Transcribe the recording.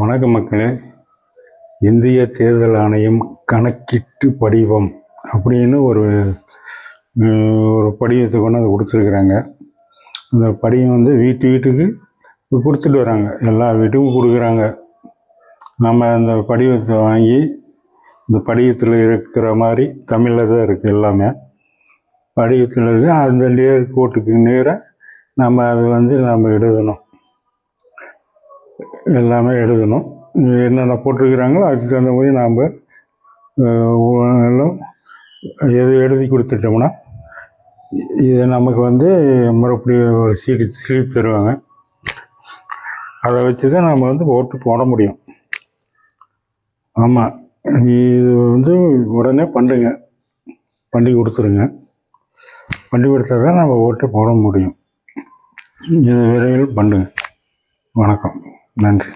வணக்கம் மக்களே. இந்திய தேர்தல் ஆணையம் கணக்கிட்டு படிவம் அப்படின்னு ஒரு ஒரு படிவத்தை கொண்டு அதை கொடுத்துருக்குறாங்க. அந்த படிவம் வந்து வீட்டு வீட்டுக்கு கொடுத்துட்டு வராங்க. எல்லா வீட்டுக்கும் கொடுக்குறாங்க. நம்ம அந்த படிவத்தை வாங்கி இந்த படிவத்தில் இருக்கிற மாதிரி தமிழில் தான் இருக்குது எல்லாமே. படிவத்தில் இருக்குது அந்த நேர் கோட்டுக்கு நேராக நம்ம அது வந்து நம்ம எழுதணும். எல்லாமே எழுதணும். என்னென்ன போட்டிருக்கிறாங்களோ அதுக்கு தகுந்த மாதிரி நாம் எல்லாம் எது எழுதி கொடுத்துட்டோம்னா இது நமக்கு வந்து மறுபடியும் ஒரு சீட்டு ஸ்லீப் தருவாங்க. அதை வச்சு தான் நம்ம வந்து ஓட்டு போட முடியும். ஆமாம் இது வந்து உடனே பண்ணுங்க. பண்ணி கொடுத்துருங்க. பண்ணி கொடுத்தா தான் நம்ம ஓட்டு போட முடியும். இது விரைவில் பண்ணுங்க. வணக்கம். நன்றி.